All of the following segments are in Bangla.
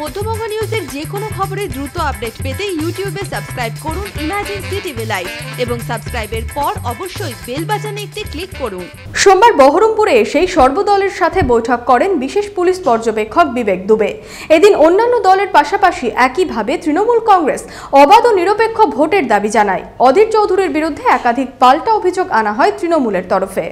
মধ্যবঙ্গ নিউজের যে কোনো খবরের দ্রুত আপডেট পেতে ইউটিউবে সাবস্ক্রাইব করুন ইমাজিন সিটিভি লাইভ এবং সাবস্ক্রাইবের পর অবশ্যই বেল বাজানে একটি ক্লিক করুন। সোমবার বহরমপুরে এসেই সর্বদলের সাথে বৈঠক করেন বিশেষ পুলিশ পর্যবেক্ষক বিবেক দুবে। এদিন অন্যান্য দলের পাশাপাশি একইভাবে তৃণমূল কংগ্রেস অবাধ ও নিরপেক্ষ ভোটের দাবি জানায়। অধীর চৌধুরীর বিরুদ্ধে একাধিক পাল্টা অভিযোগ আনা হয় তৃণমূলের তরফে।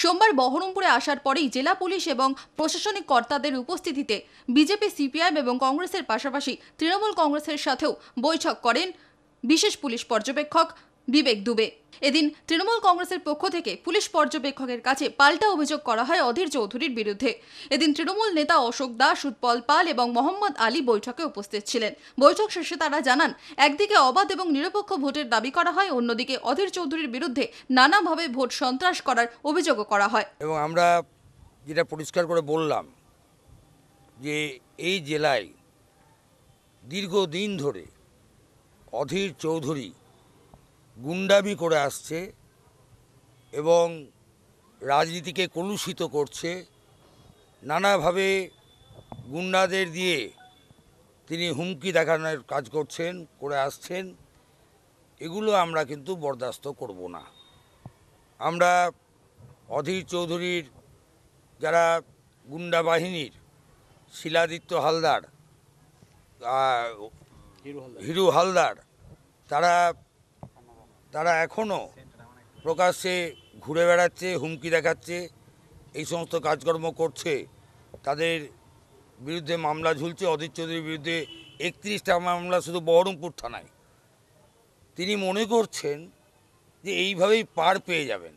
সোমবার বহরমপুরে আসার পরেই জেলা পুলিশ এবং প্রশাসনিক কর্তাদের উপস্থিতিতে বিজেপি, সিপিআইএম এবং কংগ্রেসের পাশাপাশি তৃণমূল কংগ্রেসের সাথেও বৈঠক করেন বিশেষ পুলিশ পর্যবেক্ষক বিবেক দুবে। এদিন তৃণমূল কংগ্রেসের পক্ষ থেকে পুলিশ পর্যবেক্ষকের কাছে পাল্টা অভিযোগ করা হয় অধীর চৌধুরীর বিরুদ্ধে। এদিন তৃণমূল নেতা অশোক দাস, উৎপল পাল এবং মোহাম্মদ আলী বৈঠকে উপস্থিত ছিলেন। বৈঠক শেষে তারা জানান, একদিকে অবাধ এবং নিরপেক্ষ ভোটের দাবি করা হয়, অন্যদিকে অধীর চৌধুরীর বিরুদ্ধে নানাভাবে ভোট সন্ত্রাস করার অভিযোগও করা হয়। এবং আমরা যেটা পরিষ্কার করে বললাম যে এই জেলায় দীর্ঘদিন ধরে অধীর চৌধুরী গুন্ডামি করে আসছে এবং রাজনীতিকে কলুষিত করছে নানাভাবে গুন্ডাদের দিয়ে তিনি হুমকি দেখানোর কাজ করছেন করে আসছেন। এগুলো আমরা কিন্তু বরদাস্ত করব না। আমরা অধীর চৌধুরীর যারা গুন্ডা বাহিনীর শিলাদিত্য হালদার হিরু হালদার তারা তারা এখনও প্রকাশ্যে ঘুরে বেড়াচ্ছে, হুমকি দেখাচ্ছে, এই সমস্ত কাজকর্ম করছে। তাদের বিরুদ্ধে মামলা ঝুলছে, অধীর চৌধুরীর বিরুদ্ধে একত্রিশটা মামলা শুধু বহরমপুর থানায়। তিনি মনে করছেন যে এইভাবেই পার পেয়ে যাবেন,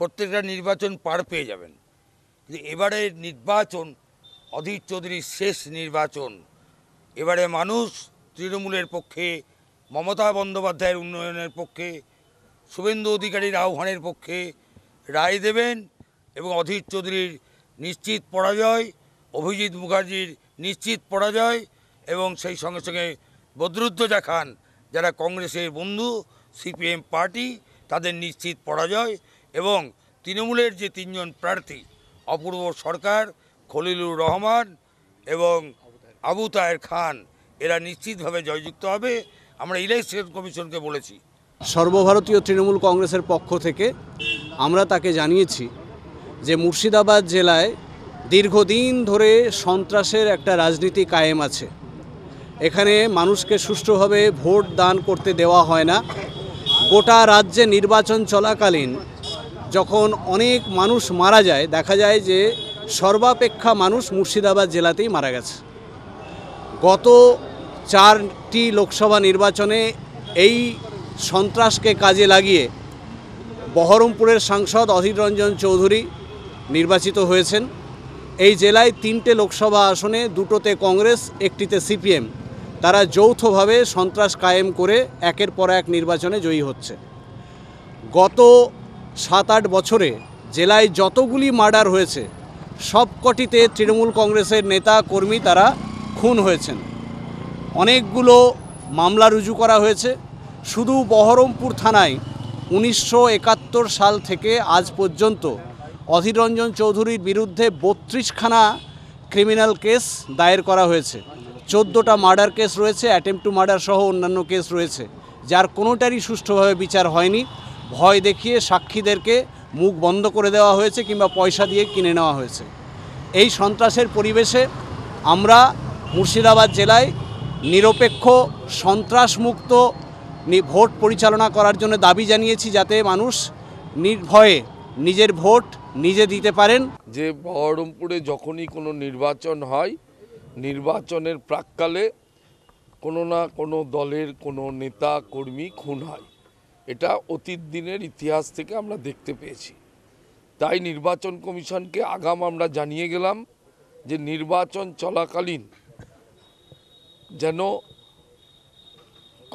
প্রত্যেকটা নির্বাচন পার পেয়ে যাবেন। কিন্তু এবারের নির্বাচন, অধীর চৌধুরীর শেষ নির্বাচন, এবারে মানুষ তৃণমূলের পক্ষে মমতা বন্দ্যোপাধ্যায়ের উন্নয়নের পক্ষে, শুভেন্দু অধিকারীর আহ্বানের পক্ষে রায় দেবেন এবং অধীর চৌধুরীর নিশ্চিত পরাজয়, অভিজিৎ মুখার্জির নিশ্চিত পরাজয় এবং সেই সঙ্গে সঙ্গে বদরুদ্দোজা খান, যারা কংগ্রেসের বন্ধু, সিপিএম পার্টি, তাদের নিশ্চিত পরাজয় এবং তৃণমূলের যে তিনজন প্রার্থী, অপূর্ব সরকার, খলিলুর রহমান এবং আবু তায়ের খান, এরা নিশ্চিতভাবে জয়যুক্ত হবে। আমরা ইলেকশন কমিশনকে বলেছি। সর্বভারতীয় তৃণমূল কংগ্রেসের পক্ষ থেকে আমরা তাকে জানিয়েছি যে মুর্শিদাবাদ জেলায় দীর্ঘদিন ধরে সন্ত্রাসের একটা রাজনীতি কায়েম আছে। এখানে মানুষকে সুষ্ঠুভাবে ভোট দান করতে দেওয়া হয় না। গোটা রাজ্যে নির্বাচন চলাকালীন যখন অনেক মানুষ মারা যায়, দেখা যায় যে সর্বাপেক্ষা মানুষ মুর্শিদাবাদ জেলাতেই মারা গেছে। গত চারটি লোকসভা নির্বাচনে এই সন্ত্রাসকে কাজে লাগিয়ে বহরমপুরের সাংসদ অধীর রঞ্জন চৌধুরী নির্বাচিত হয়েছেন। এই জেলায় তিনটে লোকসভা আসনে, দুটোতে কংগ্রেস, একটিতে সিপিএম। তারা যৌথভাবে সন্ত্রাস কায়েম করে একের পর এক নির্বাচনে জয়ী হচ্ছে। গত সাত আট বছরে জেলায় যতগুলি মার্ডার হয়েছে, সবকটিতে তৃণমূল কংগ্রেসের নেতা কর্মী তারা খুন হয়েছেন। অনেকগুলো মামলা রুজু করা হয়েছে। শুধু বহরমপুর থানায় উনিশশো একাত্তর সাল থেকে আজ পর্যন্ত অধীর রঞ্জন চৌধুরীর বিরুদ্ধে বত্রিশখানা ক্রিমিনাল কেস দায়ের করা হয়েছে। চোদ্দোটা মার্ডার কেস রয়েছে, অ্যাটেম্প টু মার্ডার সহ অন্যান্য কেস রয়েছে। যার কোনোটারই সুষ্ঠুভাবে বিচার হয়নি। ভয় দেখিয়ে সাক্ষীদেরকে মুখ বন্ধ করে দেওয়া হয়েছে কিংবা পয়সা দিয়ে কিনে নেওয়া হয়েছে। এই সন্ত্রাসের পরিবেশে আমরা মুর্শিদাবাদ জেলায় নিরপেক্ষ, সন্ত্রাসমুক্ত ভোট পরিচালনা করার জন্য দাবি জানিয়েছি যাতে মানুষ নির্ভয়ে নিজের ভোট নিজে দিতে পারেন। যে বহরমপুরে যখনই কোনো নির্বাচন হয়, নির্বাচনের প্রাককালে কোনো না কোনো দলের কোনো নেতা, কর্মী, খুন হয়। এটা অতীত দিনের ইতিহাস থেকে আমরা দেখতে পেয়েছি। তাই নির্বাচন কমিশনকে আগাম আমরা জানিয়ে গেলাম যে নির্বাচন চলাকালীন যেন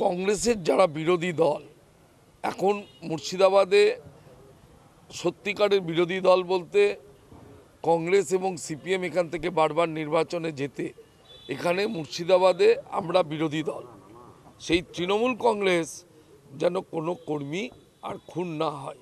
কংগ্রেসের যারা বিরোধী দল, এখন মুর্শিদাবাদে সত্যিকারের বিরোধী দল বলতে কংগ্রেস এবং সিপিএম এখান থেকে বারবার নির্বাচনে যেতে, এখানে মুর্শিদাবাদে আমরা বিরোধী দল। সেই তৃণমূল কংগ্রেস যেন কোনো কর্মী আর খুন না হয়।